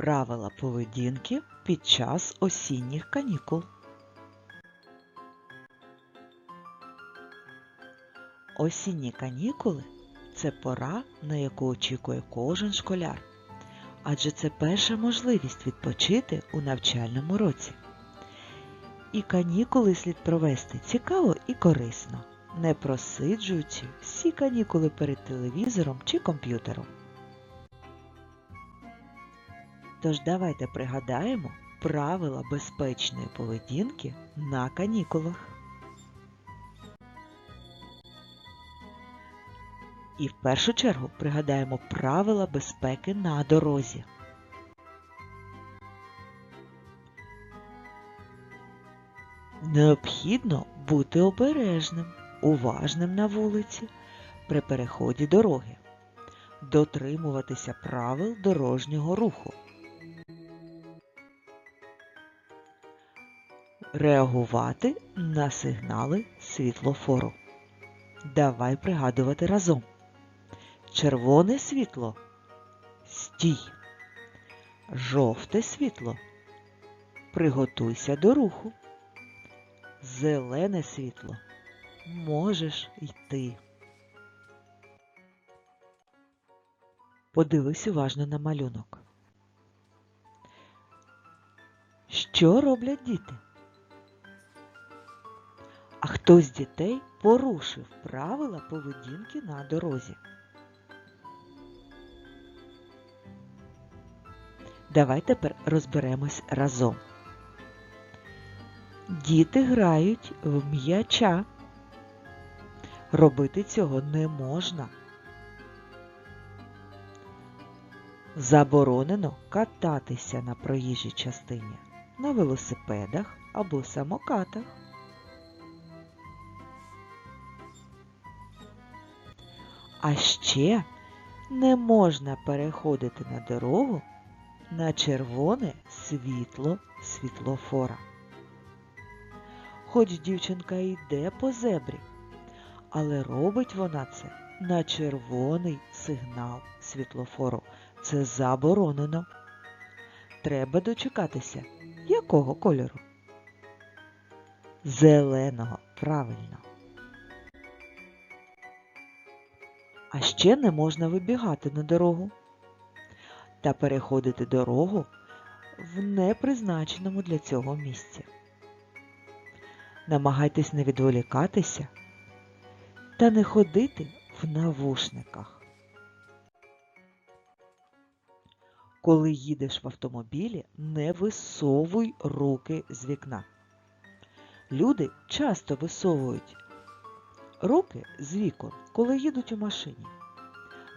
Правила поведінки під час осінніх канікул. Осінні канікули це пора, на яку очікує кожен школяр, адже це перша можливість відпочити у навчальному році. І канікули слід провести цікаво і корисно, не просиджуючи всі канікули перед телевізором чи комп'ютером. Тож давайте пригадаємо правила безпечної поведінки на канікулах. І в першу чергу пригадаємо правила безпеки на дорозі. Необхідно бути обережним, уважним на вулиці при переході дороги, дотримуватися правил дорожнього руху, реагувати на сигнали світлофору. Давай пригадувати разом. Червоне світло стій. Жовте світло. Приготуйся до руху. Зелене світло. Можеш йти. Подивись уважно на малюнок. Що роблять діти? А хто з дітей порушив правила поведінки на дорозі? Давай тепер розберемось разом. Діти грають в м'яча. Робити цього не можна. Заборонено кататися на проїжджій частині на велосипедах або самокатах. А ще не можна переходити на дорогу на червоне світло світлофора. Хоч дівчинка йде по зебрі, але робить вона це на червоний сигнал світлофору. Це заборонено. Треба дочекатися якого кольору? Зеленого, правильно. А ще не можна вибігати на дорогу та переходити дорогу в непризначеному для цього місці. Намагайтесь не відволікатися та не ходити в навушниках. Коли їдеш в автомобілі, не висовуй руки з вікна. Люди часто висовують руки з вікон, коли їдуть у машині.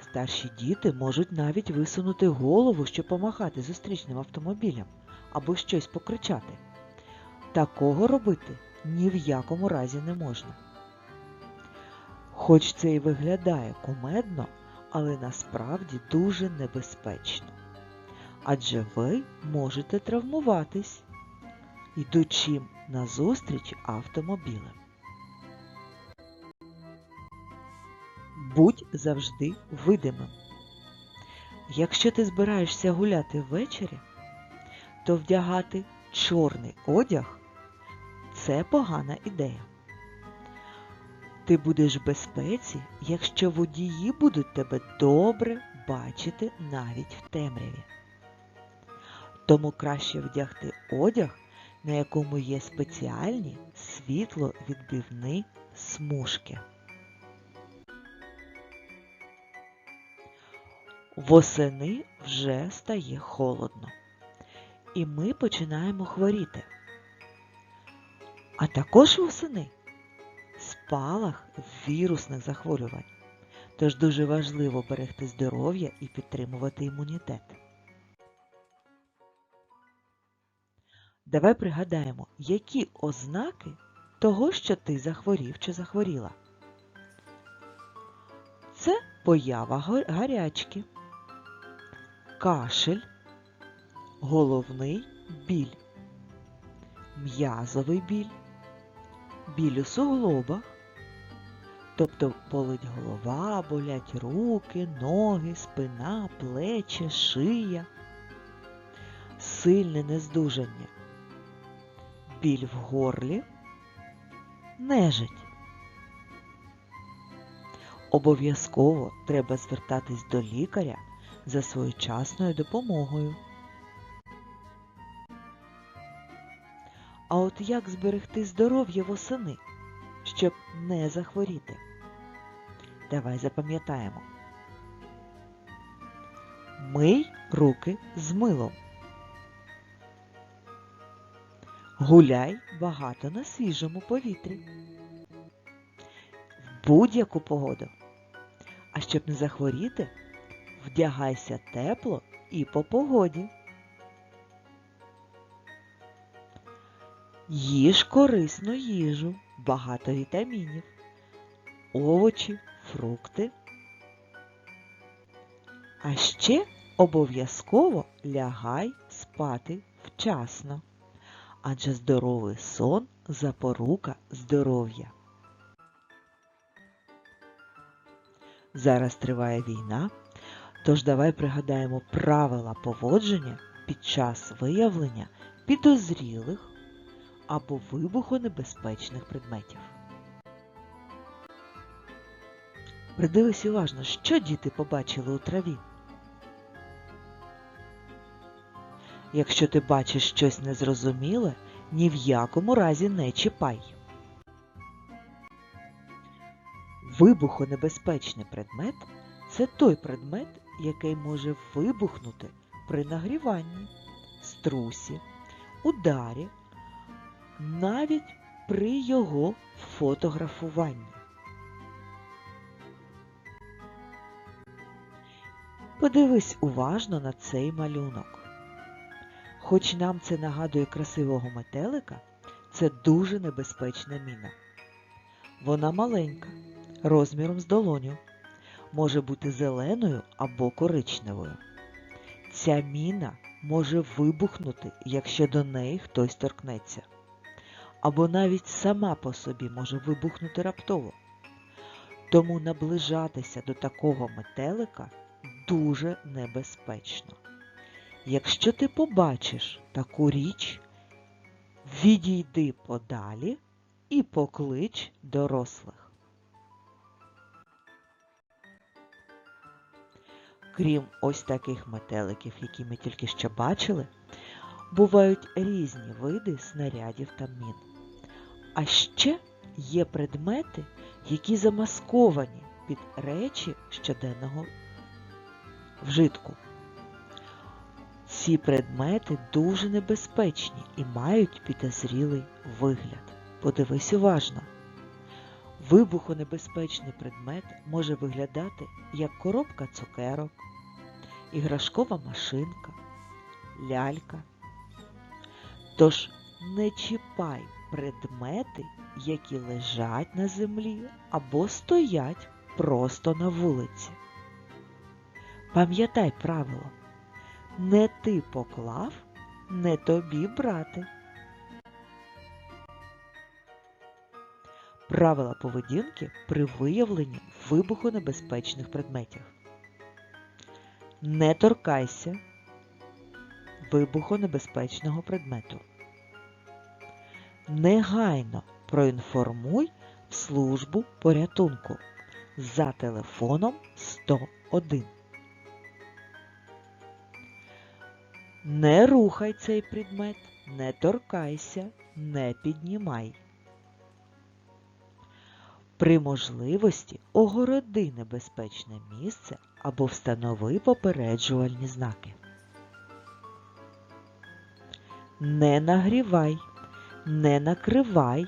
Старші діти можуть навіть висунути голову, щоб помахати зустрічним автомобілям або щось покричати. Такого робити ні в якому разі не можна. Хоч це і виглядає кумедно, але насправді дуже небезпечно. Адже ви можете травмуватись, йдучи назустріч автомобілем. Будь завжди видимим. Якщо ти збираєшся гуляти ввечері, то вдягати чорний одяг це погана ідея. Ти будеш в безпеці, якщо водії будуть тебе добре бачити навіть в темряві. Тому краще вдягти одяг, на якому є спеціальні світловідбивні смужки. Восени вже стає холодно, і ми починаємо хворіти. А також восени спалах вірусних захворювань. Тож дуже важливо берегти здоров'я і підтримувати імунітет. Давай пригадаємо, які ознаки того, що ти захворів чи захворіла. Це поява гарячки, кашель, головний біль, м'язовий біль, біль у суглобах, тобто болить голова, болять руки, ноги, спина, плечі, шия, сильне нездужання, біль в горлі, нежить. Обов'язково треба звертатись до лікаря за своєчасною допомогою. А от як зберегти здоров'я восени, щоб не захворіти? Давай запам'ятаємо. Мий руки з милом. Гуляй багато на свіжому повітрі. В будь-яку погоду. А щоб не захворіти, вдягайся тепло і по погоді. Їж корисну їжу, багато вітамінів, овочі, фрукти. А ще обов'язково лягай спати вчасно, адже здоровий сон запорука здоров'я. Зараз триває війна, тож давай пригадаємо правила поводження під час виявлення підозрілих або вибухонебезпечних предметів. Придивись уважно, що діти побачили у траві. Якщо ти бачиш щось незрозуміле, ні в якому разі не чіпай. Вибухонебезпечний предмет це той предмет, який може вибухнути при нагріванні, струсі, ударі, навіть при його фотографуванні. Подивись уважно на цей малюнок. Хоч нам це нагадує красивого метелика, це дуже небезпечна міна. Вона маленька, розміром з долоню, може бути зеленою або коричневою. Ця міна може вибухнути, якщо до неї хтось торкнеться. Або навіть сама по собі може вибухнути раптово. Тому наближатися до такого метелика дуже небезпечно. Якщо ти побачиш таку річ, відійди подалі і поклич дорослих. Крім ось таких метеликів, які ми тільки що бачили, бувають різні види снарядів та мін. А ще є предмети, які замасковані під речі щоденного вжитку. Ці предмети дуже небезпечні і мають підозрілий вигляд. Подивись уважно. Вибухонебезпечний предмет може виглядати як коробка цукерок, іграшкова машинка, лялька. Тож не чіпай предмети, які лежать на землі або стоять просто на вулиці. Пам'ятай правило. Не ти поклав, не тобі брати. Правила поведінки при виявленні вибухонебезпечних предметів. Не торкайся вибухонебезпечного предмету. Негайно проінформуй службу порятунку за телефоном 101. Не рухай цей предмет, не торкайся, не піднімай. При можливості огороди небезпечне місце або встанови попереджувальні знаки. Не нагрівай, не накривай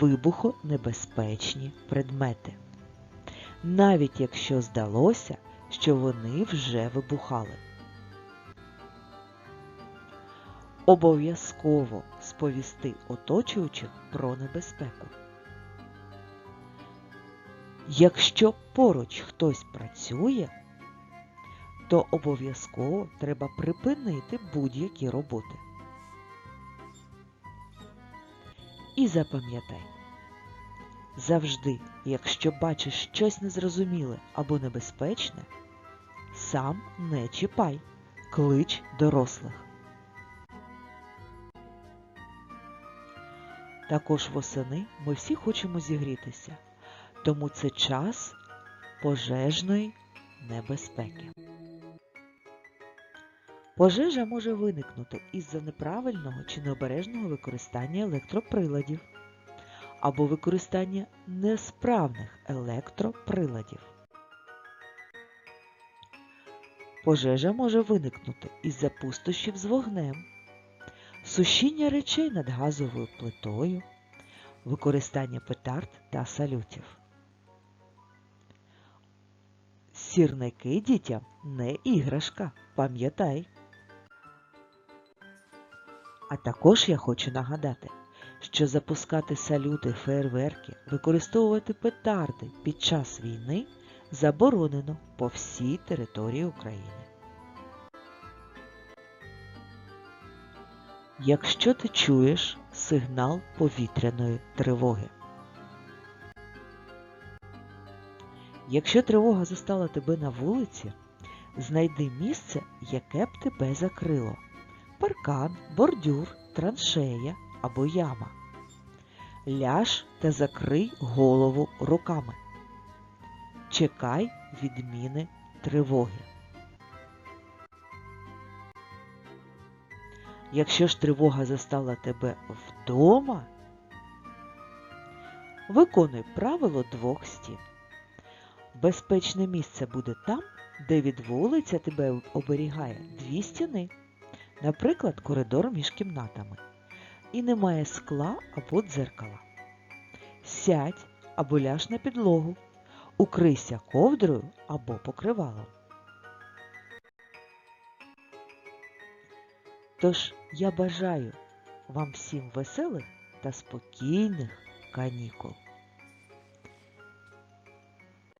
вибухонебезпечні предмети. Навіть якщо здалося, що вони вже вибухали. Обов'язково сповісти оточуючих про небезпеку. Якщо поруч хтось працює, то обов'язково треба припинити будь-які роботи. І запам'ятай, завжди, якщо бачиш щось незрозуміле або небезпечне, сам не чіпай, клич дорослих. Також восени ми всі хочемо зігрітися тому це час пожежної небезпеки. Пожежа може виникнути із-за неправильного чи необережного використання електроприладів або використання несправних електроприладів. Пожежа може виникнути із-за пустощів з вогнем, сушіння речей над газовою плитою, використання петард та салютів. Сірники дітям не іграшка, пам'ятай. А також я хочу нагадати, що запускати салюти, фейерверки, використовувати петарди під час війни заборонено по всій території України. Якщо ти чуєш сигнал повітряної тривоги. Якщо тривога застала тебе на вулиці, знайди місце, яке б тебе закрило. Паркан, бордюр, траншея або яма. Ляж та закрий голову руками. Чекай відміни тривоги. Якщо ж тривога застала тебе вдома, виконуй правило двох стін. Безпечне місце буде там, де від вулиця тебе оберігає дві стіни, наприклад, коридор між кімнатами, і немає скла або дзеркала. Сядь або ляж на підлогу, укрийся ковдрою або покривалом. Тож я бажаю вам всім веселих та спокійних канікул.